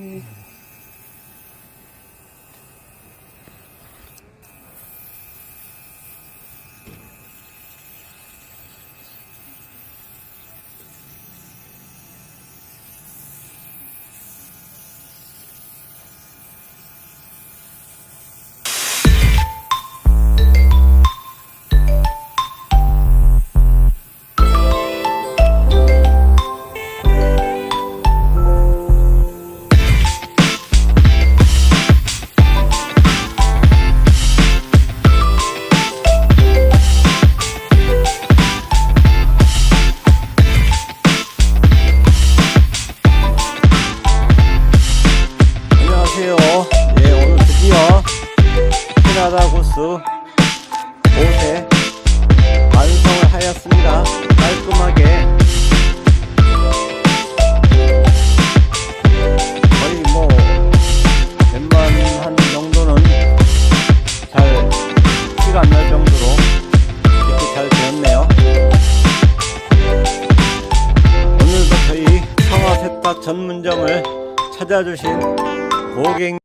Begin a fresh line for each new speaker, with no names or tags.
Mm-hmm. 옷에 완성을 하였습니다. 깔끔하게 거의 뭐 웬만한 정도는 잘 티가 안 날 정도로 이렇게 잘 되었네요. 오늘도 저희 성화 세탁 전문점을 찾아주신 고객